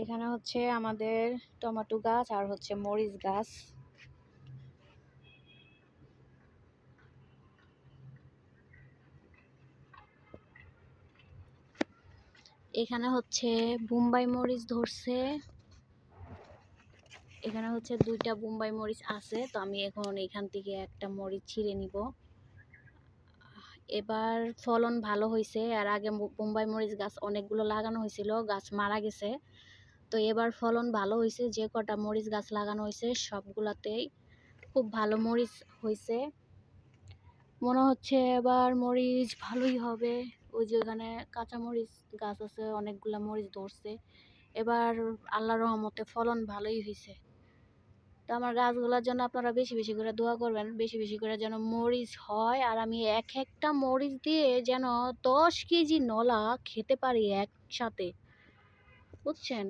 এখানে হচ্ছে আমাদের টমেটো গাছ আর হচ্ছে মরিচ গাছ। এখানে হচ্ছে বোম্বাই মরিচ ধরছে। এখানে হচ্ছে দুইটা বোম্বাই মরিচ আছে, তো আমি এখন এখান থেকে একটা মরিচ ছিঁড়ে নিব। এবার ফলন ভালো হয়েছে আর আগে বোম্বাই মরিচ গাছ অনেকগুলো লাগানো হয়েছিল গাছ মারা গেছে। তো এবার ফলন ভালো হয়েছে যে কটা মরিচ গাছ লাগানো হয়েছে সবগুলাতেই খুব ভালো মরিচ হয়েছে মনে হচ্ছে এবার মরিচ ভালোই হবে। ওই যে ওখানে কাঁচা মরিচ গাছ আছে, অনেকগুলা মরিচ ধরছে। এবার আল্লাহর রহমতে ফলন ভালোই হয়েছে তো আমার গাছগুলোর জন্য আপনারা বেশি বেশি করে দোয়া করবেন, বেশি বেশি করে যেন মরিচ হয়। আর আমি এক একটা মরিচ দিয়ে যেন দশ কেজি নলা খেতে পারি একসাথে। বুঝছেন?